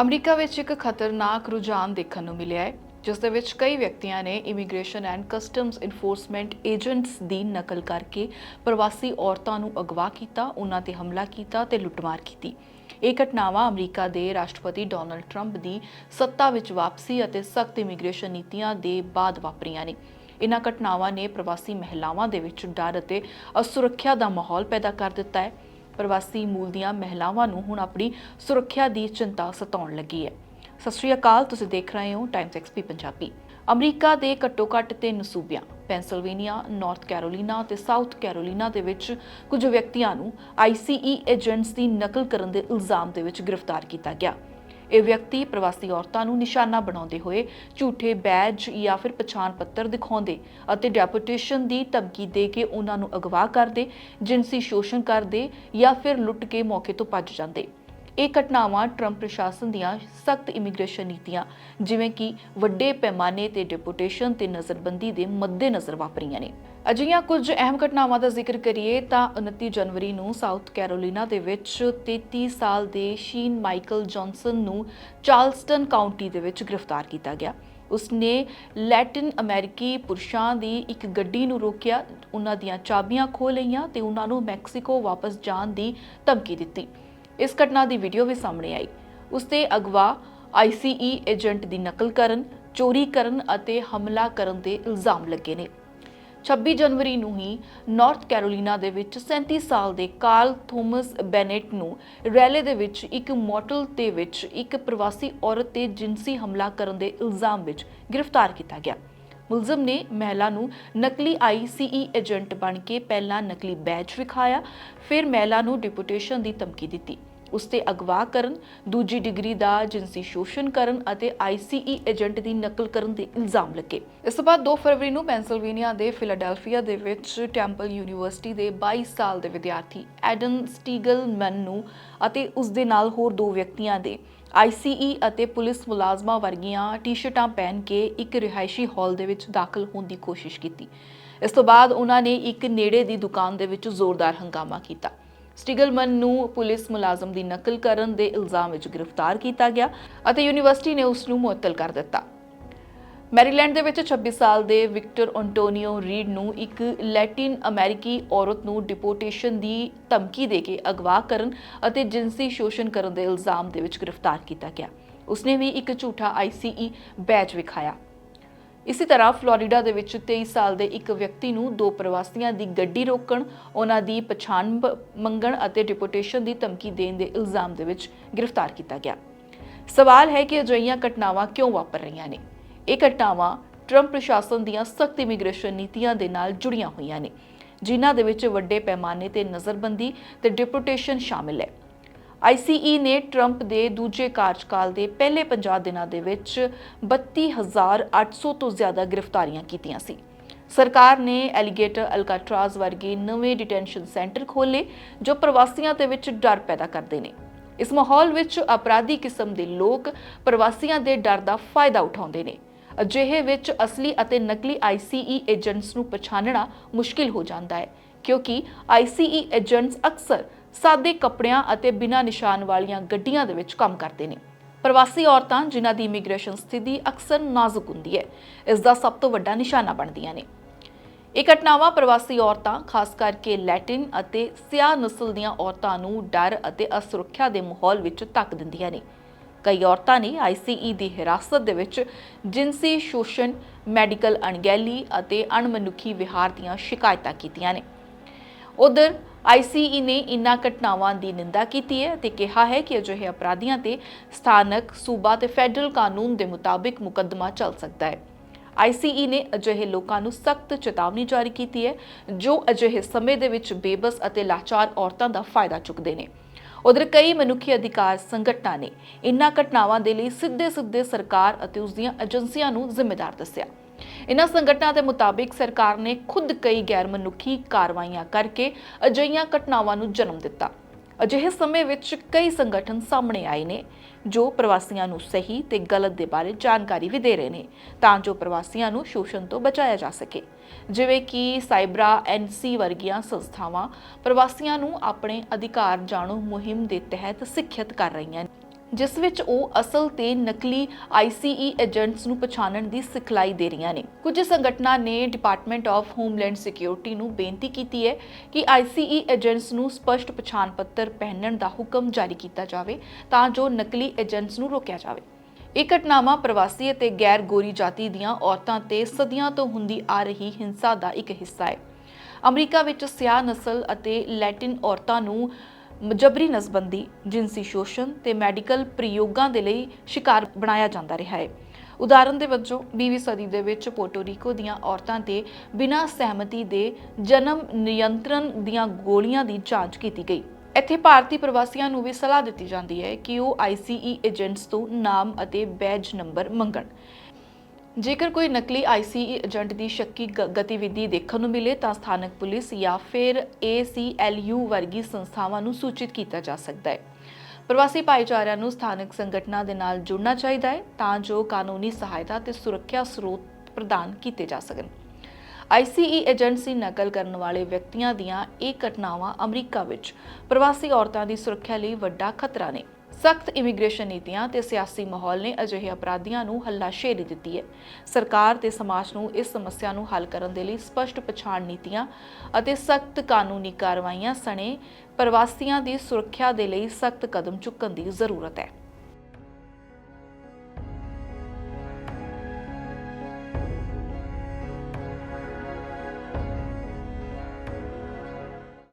America ਵਿੱਚ ਇੱਕ ਖਤਰਨਾਕ ਰੁਝਾਨ ਦੇਖਣ ਨੂੰ ਮਿਲਿਆ ਹੈ, ਜਿਸ ਦੇ ਵਿੱਚ ਕਈ ਵਿਅਕਤੀਆਂ ਨੇ immigration and customs enforcement agents ਦੀ ਨਕਲ ਕਰਕੇ ਪ੍ਰਵਾਸੀ ਔਰਤਾਂ ਨੂੰ ਅਗਵਾ ਕੀਤਾ, ਉਹਨਾਂ ਤੇ ਹਮਲਾ ਕੀਤਾ ਤੇ ਲੁੱਟਮਾਰ ਕੀਤੀ। ਇਹ ਘਟਨਾਵਾਂ ਅਮਰੀਕਾ ਦੇ ਰਾਸ਼ਟਰਪਤੀ ਡੋਨਲਡ ਟਰੰਪ ਦੀ ਸੱਤਾ ਵਿੱਚ ਵਾਪਸੀ ਅਤੇ ਸਖਤ ਇਮੀਗ੍ਰੇਸ਼ਨ ਨੀਤੀਆਂ ਦੇ ਬਾਅਦ ਵਾਪਰੀਆਂ ਨੇ। ਇਨ੍ਹਾਂ ਘਟਨਾਵਾਂ ਨੇ ਪ੍ਰਵਾਸੀ ਮਹਿਲਾਵਾਂ ਦੇ ਵਿੱਚ ਡਰ ਅਤੇ ਅਸੁਰੱਖਿਆ ਦਾ ਮਾਹੌਲ ਪੈਦਾ ਕਰ ਦਿੱਤਾ ਹੈ। ਪ੍ਰਵਾਸੀ ਮੂਲ ਦੀਆਂ ਮਹਿਲਾਵਾਂ ਨੂੰ ਹੁਣ ਆਪਣੀ ਸੁਰੱਖਿਆ ਦੀ ਚਿੰਤਾ ਸਤਾਉਣ ਲੱਗੀ ਹੈ ਸਤਿ ਸ਼੍ਰੀ ਅਕਾਲ ਤੁਸੀਂ ਦੇਖ ਰਹੇ ਹੋ ਟਾਈਮਸ ਐਕਸਪੀ ਪੰਜਾਬੀ ਅਮਰੀਕਾ ਦੇ ਘੱਟੋ-ਘੱਟ ਤਿੰਨ ਸੂਬਿਆਂ ਪੈਂਸਿਲਵੇਨੀਆ, ਨਾਰਥ ਕੈਰੋਲੀਨਾ ਤੇ ਸਾਊਥ ਕੈਰੋਲੀਨਾ ਦੇ ਵਿੱਚ ਕੁਝ ਵਿਅਕਤੀਆਂ ਨੂੰ ICE ਏਜੰਟਸ ਦੀ ਨਕਲ ਕਰਨ ਦੇ ਇਲਜ਼ਾਮ ਦੇ ਵਿੱਚ ਗ੍ਰਿਫਤਾਰ ਕੀਤਾ ਗਿਆ। ਇਹ ਵਿਅਕਤੀ ਪ੍ਰਵਾਸੀ ਔਰਤਾਂ ਨੂੰ ਨਿਸ਼ਾਨਾ ਬਣਾਉਂਦੇ ਹੋਏ ਝੂਠੇ ਬੈਜ ਜਾਂ ਫਿਰ ਪਛਾਣ ਪੱਤਰ ਦਿਖਾਉਂਦੇ ਅਤੇ ਡੈਪੂਟੇਸ਼ਨ ਦੀ ਧਮਕੀ ਦੇ ਕੇ ਉਹਨਾਂ ਨੂੰ ਅਗਵਾ ਕਰਦੇ, ਜਿਨਸੀ ਸ਼ੋਸ਼ਣ ਕਰਦੇ ਜਾਂ ਫਿਰ ਲੁੱਟ ਕੇ ਮੌਕੇ ਤੋਂ ਭੱਜ ਜਾਂਦੇ। ਇਹ ਘਟਨਾਵਾਂ ਟਰੰਪ ਪ੍ਰਸ਼ਾਸਨ ਦੀਆਂ ਸਖਤ ਇਮੀਗ੍ਰੇਸ਼ਨ ਨੀਤੀਆਂ, ਜਿਵੇਂ ਕਿ ਵੱਡੇ ਪੈਮਾਨੇ ਤੇ ਡਿਪੋਟੇਸ਼ਨ ਤੇ ਨਜ਼ਰਬੰਦੀ ਦੇ ਮੱਦੇਨਜ਼ਰ ਵਾਪਰੀਆਂ ਨੇ। ਅਜਿਹੀਆਂ ਕੁਝ ਅਹਿਮ ਘਟਨਾਵਾਂ ਦਾ ਜ਼ਿਕਰ ਕਰੀਏ ਤਾਂ 29 ਜਨਵਰੀ ਨੂੰ ਸਾਊਥ ਕੈਰੋਲੀਨਾ ਦੇ ਵਿੱਚ 33 ਸਾਲ ਦੇ ਸ਼ੀਨ ਮਾਈਕਲ ਜੌਨਸਨ ਨੂੰ ਚਾਰਲਸਟਨ ਕਾਉਂਟੀ ਦੇ ਵਿੱਚ ਗ੍ਰਿਫਤਾਰ ਕੀਤਾ ਗਿਆ। ਉਸਨੇ ਲੈਟਿਨ ਅਮਰੀਕੀ ਪੁਰਸ਼ਾਂ ਦੀ ਇੱਕ ਗੱਡੀ ਨੂੰ ਰੋਕਿਆ, ਉਹਨਾਂ ਦੀਆਂ ਚਾਬੀਆਂ ਖੋਹ ਲਈਆਂ ਤੇ ਉਹਨਾਂ ਨੂੰ ਮੈਕਸੀਕੋ ਵਾਪਸ ਜਾਣ ਦੀ ਧਮਕੀ ਦਿੱਤੀ। ਇਸ ਘਟਨਾ ਦੀ ਵੀਡੀਓ ਵੀ ਸਾਹਮਣੇ ਆਈ। ਉਸ ਤੇ ਅਗਵਾ ICE ਏਜੰਟ ਦੀ ਨਕਲ ਕਰਨ, ਚੋਰੀ ਕਰਨ ਅਤੇ ਹਮਲਾ ਕਰਨ ਦੇ ਇਲਜ਼ਾਮ ਲੱਗੇ ਨੇ। 26 ਜਨਵਰੀ ਨੂੰ ਹੀ ਨਾਰਥ ਕੈਰੋਲੀਨਾ ਦੇ ਵਿੱਚ 37 ਸਾਲ ਦੇ ਕਾਰਲ ਥੋਮਸ ਬੈਨੇਟ ਨੂੰ ਰੈਲੇ ਦੇ ਵਿੱਚ ਇੱਕ ਮੋਟਲ ਤੇ ਵਿੱਚ ਇੱਕ ਪ੍ਰਵਾਸੀ ਔਰਤ ਤੇ ਜਿਨਸੀ ਹਮਲਾ ਕਰਨ ਦੇ ਇਲਜ਼ਾਮ ਵਿੱਚ ਗ੍ਰਿਫਤਾਰ ਕੀਤਾ ਗਿਆ। ਮੁਲਜ਼ਮ ਨੇ ਮਹਿਲਾ ਨੂੰ ਨਕਲੀ ICE ਏਜੰਟ ਬਣ ਕੇ ਪਹਿਲਾਂ ਨਕਲੀ ਬੈਚ ਵਿਖਾਇਆ ਫਿਰ ਮਹਿਲਾ ਨੂੰ ਡਿਪੂਟੇਸ਼ਨ ਦੀ ਧਮਕੀ ਦਿੱਤੀ। ਉਸ ਤੇ ਅਗਵਾ ਕਰਨ, ਦੂਜੀ ਡਿਗਰੀ ਦਾ ਜਿਨਸੀ ਸ਼ੋਸ਼ਣ ਕਰਨ ਅਤੇ ICE ਏਜੰਟ ਦੀ ਨਕਲ ਕਰਨ ਦੇ ਇਲਜ਼ਾਮ ਲੱਗੇ। ਇਸ ਤੋਂ ਬਾਅਦ 2 ਫਰਵਰੀ ਨੂੰ ਪੈਂਸਿਲਵੇਨੀਆ ਦੇ ਫਿਲਾਡੈਲਫੀਆ ਦੇ ਵਿੱਚ ਟੈਂਪਲ ਯੂਨੀਵਰਸਿਟੀ ਦੇ 22 ਸਾਲ ਦੇ ਵਿਦਿਆਰਥੀ ਐਡਨ ਸਟੀਗਲਮਨ ਨੂੰ ਅਤੇ ਉਸ ਦੇ ਨਾਲ ਹੋਰ ਦੋ ਵਿਅਕਤੀਆਂ ਦੇ ICE ਅਤੇ ਪੁਲਿਸ ਮੁਲਾਜ਼ਮਾਂ ਵਰਗੀਆਂ ਟੀ-ਸ਼ਰਟਾਂ ਪਹਿਨ ਕੇ ਇੱਕ ਰਿਹਾਇਸ਼ੀ ਹਾਲ ਦੇ ਵਿੱਚ ਦਾਖਲ ਹੋਣ ਦੀ ਕੋਸ਼ਿਸ਼ ਕੀਤੀ। ਇਸ ਤੋਂ ਬਾਅਦ ਉਹਨਾਂ ਨੇ ਇੱਕ ਨੇੜੇ ਦੀ ਦੁਕਾਨ ਦੇ ਵਿੱਚ ਜ਼ੋਰਦਾਰ ਹੰਗਾਮਾ ਕੀਤਾ। ਸਟੀਗਲਮਨ ਨੂੰ ਪੁਲਿਸ ਮੁਲਾਜ਼ਮ ਦੀ ਨਕਲ ਕਰਨ ਦੇ ਇਲਜ਼ਾਮ ਵਿੱਚ ਗ੍ਰਿਫਤਾਰ ਕੀਤਾ ਗਿਆ ਅਤੇ ਯੂਨੀਵਰਸਿਟੀ ਨੇ ਉਸ ਨੂੰ ਮੁਅੱਤਲ ਕਰ ਦਿੱਤਾ। ਮੈਰੀਲੈਂਡ ਦੇ ਵਿੱਚ 26 ਸਾਲ ਦੇ ਵਿਕਟਰ ਔਂਟੋਨੀਓ ਰੀਡ ਨੂੰ ਇੱਕ ਲੈਟਿਨ ਅਮਰੀਕੀ ਔਰਤ ਨੂੰ ਡਿਪੋਰਟੇਸ਼ਨ ਦੀ ਧਮਕੀ ਦੇ ਕੇ ਅਗਵਾ ਕਰਨ ਅਤੇ ਜਿਨਸੀ ਸ਼ੋਸ਼ਣ ਕਰਨ ਦੇ ਇਲਜ਼ਾਮ ਦੇ ਵਿੱਚ ਗ੍ਰਿਫਤਾਰ ਕੀਤਾ ਗਿਆ। ਉਸਨੇ ਵੀ ਇੱਕ ਝੂਠਾ ICE ਬੈਜ ਵਿਖਾਇਆ। ਇਸੇ ਤਰ੍ਹਾਂ ਫਲੋਰੀਡਾ ਦੇ ਵਿੱਚ 23 ਸਾਲ ਦੇ ਇੱਕ ਵਿਅਕਤੀ ਨੂੰ ਦੋ ਪ੍ਰਵਾਸੀਆਂ ਦੀ ਗੱਡੀ ਰੋਕਣ, ਉਹਨਾਂ ਦੀ ਪਛਾਣ ਮੰਗਣ ਅਤੇ ਡਿਪੋਰਟੇਸ਼ਨ ਦੀ ਧਮਕੀ ਦੇਣ ਦੇ ਇਲਜ਼ਾਮ ਦੇ ਵਿੱਚ ਗ੍ਰਿਫਤਾਰ ਕੀਤਾ ਗਿਆ। ਸਵਾਲ ਹੈ ਕਿ ਅਜਿਹੀਆਂ ਘਟਨਾਵਾਂ ਕਿਉਂ ਵਾਪਰ ਰਹੀਆਂ ਨੇ? ਇਹ ਘਟਨਾਵਾਂ ਟਰੰਪ ਪ੍ਰਸ਼ਾਸਨ ਦੀਆਂ ਸਖਤ ਇਮੀਗ੍ਰੇਸ਼ਨ ਨੀਤੀਆਂ ਦੇ ਨਾਲ ਜੁੜੀਆਂ ਹੋਈਆਂ ਨੇ, ਜਿਨ੍ਹਾਂ ਦੇ ਵਿੱਚ ਵੱਡੇ ਪੈਮਾਨੇ ਤੇ ਨਜ਼ਰਬੰਦੀ ਤੇ ਡਿਪੋਰਟੇਸ਼ਨ ਸ਼ਾਮਿਲ ਹੈ। ICE ਨੇ ਟਰੰਪ ਦੇ ਦੂਜੇ ਕਾਰਜਕਾਲ ਦੇ ਪਹਿਲੇ 50 ਦਿਨਾਂ ਦੇ ਵਿੱਚ 32800 ਤੋਂ ਜ਼ਿਆਦਾ ਗ੍ਰਿਫਤਾਰੀਆਂ ਕੀਤੀਆਂ ਸੀ। ਸਰਕਾਰ ਨੇ ਐਲੀਗੇਟਰ ਅਲਕਾਟਰਾਜ਼ ਵਰਗੇ ਨਵੇਂ ਡਿਟੈਂਸ਼ਨ ਸੈਂਟਰ ਖੋਲੇ ਜੋ ਪ੍ਰਵਾਸੀਆਂ ਦੇ ਵਿੱਚ ਡਰ ਪੈਦਾ ਕਰਦੇ ਨੇ। ਇਸ ਮਾਹੌਲ ਵਿੱਚ ਅਪਰਾਧੀ ਕਿਸਮ ਦੇ ਲੋਕ ਪ੍ਰਵਾਸੀਆਂ ਦੇ ਡਰ ਦਾ ਫਾਇਦਾ ਉਠਾਉਂਦੇ ਨੇ। ਅਜਿਹੇ ਵਿੱਚ ਅਸਲੀ ਅਤੇ ਨਕਲੀ ICE ਏਜੰਟਸ ਨੂੰ ਪਛਾਣਨਾ ਮੁਸ਼ਕਿਲ ਹੋ ਜਾਂਦਾ ਹੈ, ਕਿਉਂਕਿ ICE ਏਜੰਟਸ ਅਕਸਰ ਸਾਦੇ ਕੱਪੜਿਆਂ ਅਤੇ ਬਿਨਾਂ ਨਿਸ਼ਾਨ ਵਾਲੀਆਂ ਗੱਡੀਆਂ ਦੇ ਵਿੱਚ ਕੰਮ ਕਰਦੇ ਨੇ। ਪ੍ਰਵਾਸੀ ਔਰਤਾਂ ਜਿਨ੍ਹਾਂ ਦੀ ਇਮੀਗ੍ਰੇਸ਼ਨ ਸਥਿਤੀ ਅਕਸਰ ਨਾਜ਼ੁਕ ਹੁੰਦੀ ਹੈ, ਇਸ ਦਾ ਸਭ ਤੋਂ ਵੱਡਾ ਨਿਸ਼ਾਨਾ ਬਣਦੀਆਂ ਨੇ। ਇਹ ਘਟਨਾਵਾਂ ਪ੍ਰਵਾਸੀ ਔਰਤਾਂ, ਖਾਸ ਕਰਕੇ ਲੈਟਿਨ ਅਤੇ ਸਿਆਹ ਨਸਲ ਦੀਆਂ ਔਰਤਾਂ ਨੂੰ ਡਰ ਅਤੇ ਅਸੁਰੱਖਿਆ ਦੇ ਮਾਹੌਲ ਵਿੱਚ ਧੱਕ ਦਿੰਦੀਆਂ ਨੇ। ਕਈ ਔਰਤਾਂ ਨੇ ICE ਦੀ ਹਿਰਾਸਤ ਦੇ ਵਿੱਚ ਜਿਨਸੀ ਸ਼ੋਸ਼ਣ, ਮੈਡੀਕਲ ਅਣਗਹਿਲੀ ਅਤੇ ਅਣਮਨੁੱਖੀ ਵਿਹਾਰ ਦੀਆਂ ਸ਼ਿਕਾਇਤਾਂ ਕੀਤੀਆਂ ਨੇ। ਉਧਰ ICE ਨੇ ਇਨ੍ਹਾਂ ਘਟਨਾਵਾਂ ਦੀ ਨਿੰਦਾ ਕੀਤੀ ਹੈ ਅਤੇ ਕਿਹਾ ਹੈ ਕਿ ਅਜਿਹੇ ਅਪਰਾਧੀਆਂ ਤੇ ਸਥਾਨਕ, ਸੂਬਾ ਤੇ ਫੈਡਰਲ ਕਾਨੂੰਨ ਦੇ ਮੁਤਾਬਿਕ ਮੁਕੱਦਮਾ ਚੱਲ ਸਕਦਾ ਹੈ। ICE ਨੇ ਅਜਿਹੇ ਲੋਕਾਂ ਨੂੰ ਸਖਤ ਚੇਤਾਵਨੀ ਜਾਰੀ ਕੀਤੀ ਹੈ, ਜੋ ਅਜਿਹੇ ਸਮੇਂ ਦੇ ਵਿੱਚ ਬੇਬਸ ਅਤੇ ਲਾਚਾਰ ਔਰਤਾਂ ਦਾ ਫਾਇਦਾ ਚੁੱਕਦੇ ਨੇ। ਉਧਰ ਕਈ ਮਨੁੱਖੀ ਅਧਿਕਾਰ ਸੰਗਠਨਾਂ ਨੇ ਇਨ੍ਹਾਂ ਘਟਨਾਵਾਂ ਦੇ ਲਈ ਸਿੱਧੇ-ਸਿੱਧੇ ਸਰਕਾਰ ਅਤੇ ਉਸ ਦੀਆਂ ਏਜੰਸੀਆਂ ਨੂੰ ਜ਼ਿੰਮੇਵਾਰ ਦੱਸਿਆ। ਇਨ੍ਹਾਂ ਸੰਗਠਨਾਂ ਦੇ ਮੁਤਾਬਿਕ ਸਰਕਾਰ ਨੇ ਖੁਦ ਕਈ ਗੈਰ ਮਨੁੱਖੀ ਕਾਰਵਾਈਆਂ ਕਰਕੇ ਅਜਿਹੀਆਂ ਘਟਨਾਵਾਂ ਨੂੰ ਜਨਮ ਦਿੱਤਾ। ਅਜਿਹੇ ਸਮੇਂ ਵਿੱਚ ਕਈ ਸੰਗਠਨ ਸਾਹਮਣੇ ਆਏ ਨੇ, ਜੋ ਪ੍ਰਵਾਸੀਆਂ ਨੂੰ ਸਹੀ ਤੇ ਗਲਤ ਦੇ ਬਾਰੇ ਜਾਣਕਾਰੀ ਵੀ ਦੇ ਰਹੇ ਨੇ, ਤਾਂ ਜੋ ਪ੍ਰਵਾਸੀਆਂ ਨੂੰ ਸ਼ੋਸ਼ਣ ਤੋਂ ਬਚਾਇਆ ਜਾ ਸਕੇ। ਜਿਵੇਂ ਕਿ ਸਾਈਬਰਾ ਐਨਸੀ ਵਰਗੀਆਂ ਸੰਸਥਾਵਾਂ ਪ੍ਰਵਾਸੀਆਂ ਨੂੰ ਆਪਣੇ ਅਧਿਕਾਰ ਜਾਣੂ ਮੁਹਿੰਮ ਦੇ ਤਹਿਤ ਸਿੱਖਿਅਤ ਕਰ ਰਹੀਆਂ ਨੇ। ਜਿਸ ਵਿੱਚ ਉਹ ਅਸਲ ਤੇ ਨਕਲੀ ICE ਏਜੰਟਸ ਨੂੰ ਪਛਾਣਨ ਦੀ ਸਿਖਲਾਈ ਦੇ ਰਹੀਆਂ ਨੇ। ਕੁਝ ਸੰਗਠਨਾਂ ਨੇ ਡਿਪਾਰਟਮੈਂਟ ਆਫ ਹੋਮਲੈਂਡ ਸਿਕਿਉਰਿਟੀ ਨੂੰ ਬੇਨਤੀ ਕੀਤੀ ਹੈ ਕਿ ICE ਏਜੰਟਸ ਨੂੰ ਸਪਸ਼ਟ ਪਛਾਣ ਪੱਤਰ ਪਹਿਨਣ ਦਾ ਹੁਕਮ ਜਾਰੀ ਕੀਤਾ ਜਾਵੇ ਤਾਂ ਜੋ ਨਕਲੀ ਏਜੰਟਸ ਨੂੰ ਰੋਕਿਆ ਜਾਵੇ। ਇਹ ਘਟਨਾਵਾਂ ਪ੍ਰਵਾਸੀ ਅਤੇ ਗੈਰ ਗੋਰੀ ਜਾਤੀ ਦੀਆਂ ਔਰਤਾਂ ਤੇ ਸਦੀਆਂ ਤੋਂ ਹੁੰਦੀ ਆ ਰਹੀ ਹਿੰਸਾ ਦਾ ਇੱਕ ਹਿੱਸਾ ਹੈ। ਅਮਰੀਕਾ ਵਿੱਚ ਸਿਆਹ ਨਸਲ ਅਤੇ ਲੈਟਿਨ ਔਰਤਾਂ ਨੂੰ ਜਬਰੀ ਨਸਬੰਦੀ, ਜਿਨਸੀ ਸ਼ੋਸ਼ਣ ਤੇ ਮੈਡੀਕਲ ਪ੍ਰਯੋਗਾਂ ਦੇ ਲਈ ਸ਼ਿਕਾਰ ਬਣਾਇਆ ਜਾਂਦਾ ਰਿਹਾ ਹੈ। ਉਦਾਹਰਨ ਦੇ ਵਜੋਂ 20ਵੀਂ ਸਦੀ ਦੇ ਵਿੱਚ ਪੋਰਟੋਰੀਕੋ ਦੀਆਂ ਔਰਤਾਂ ਤੇ ਬਿਨਾਂ ਸਹਿਮਤੀ ਦੇ ਜਨਮ ਨਿਯੰਤਰਣ ਦੀਆਂ ਗੋਲੀਆਂ ਦੀ ਜਾਂਚ ਕੀਤੀ ਗਈ। ਇੱਥੇ ਭਾਰਤੀ ਪ੍ਰਵਾਸੀਆਂ ਨੂੰ ਵੀ ਸਲਾਹ ਦਿੱਤੀ ਜਾਂਦੀ ਹੈ ਕਿ ਉਹ ICE ਏਜੰਟਸ ਤੋਂ ਨਾਮ ਅਤੇ ਬੈਜ ਨੰਬਰ ਮੰਗਣ। ਜੇਕਰ ਕੋਈ ਨਕਲੀ ICE ਏਜੰਟ ਦੀ ਸ਼ੱਕੀ ਗ- ਗਤੀਵਿਧੀ ਦੇਖਣ ਨੂੰ ਮਿਲੇ ਤਾਂ ਸਥਾਨਕ ਪੁਲਿਸ ਜਾਂ ਫਿਰ ACLU ਵਰਗੀ ਸੰਸਥਾਵਾਂ ਨੂੰ ਸੂਚਿਤ ਕੀਤਾ ਜਾ ਸਕਦਾ ਹੈ। ਪ੍ਰਵਾਸੀ ਭਾਈਚਾਰਿਆਂ ਨੂੰ ਸਥਾਨਕ ਸੰਗਠਨਾਂ ਦੇ ਨਾਲ ਜੁੜਨਾ ਚਾਹੀਦਾ ਹੈ ਤਾਂ ਜੋ ਕਾਨੂੰਨੀ ਸਹਾਇਤਾ ਤੇ ਸੁਰੱਖਿਆ ਸਰੋਤ ਪ੍ਰਦਾਨ ਕੀਤੇ ਜਾ ਸਕਣ। ICE ਏਜੰਸੀ ਨਕਲ ਕਰਨ ਵਾਲੇ ਵਿਅਕਤੀਆਂ ਦੀਆਂ ਇਹ ਘਟਨਾਵਾਂ ਅਮਰੀਕਾ ਵਿੱਚ ਪ੍ਰਵਾਸੀ ਔਰਤਾਂ ਦੀ ਸੁਰੱਖਿਆ ਲਈ ਵੱਡਾ ਖਤਰਾ ਨੇ। ਸਖਤ ਇਮੀਗ੍ਰੇਸ਼ਨ ਨੀਤੀਆਂ ਤੇ ਸਿਆਸੀ ਮਾਹੌਲ ਨੇ ਅਜਿਹੇ ਅਪਰਾਧੀਆਂ ਨੂੰ ਹੱਲਾਸ਼ੇਰੀ ਦਿੱਤੀ ਹੈ। ਸਰਕਾਰ ਤੇ ਸਮਾਜ ਨੂੰ ਇਸ ਸਮੱਸਿਆ ਨੂੰ ਹੱਲ ਕਰਨ ਦੇ ਲਈ ਸਪਸ਼ਟ ਪਛਾਣ ਨੀਤੀਆਂ ਅਤੇ ਸਖਤ ਕਾਨੂੰਨੀ ਕਾਰਵਾਈਆਂ ਸਣੇ ਪ੍ਰਵਾਸੀਆਂ ਦੀ ਸੁਰੱਖਿਆ ਦੇ ਲਈ ਸਖਤ ਕਦਮ ਚੁੱਕਣ ਦੀ ਜ਼ਰੂਰਤ ਹੈ।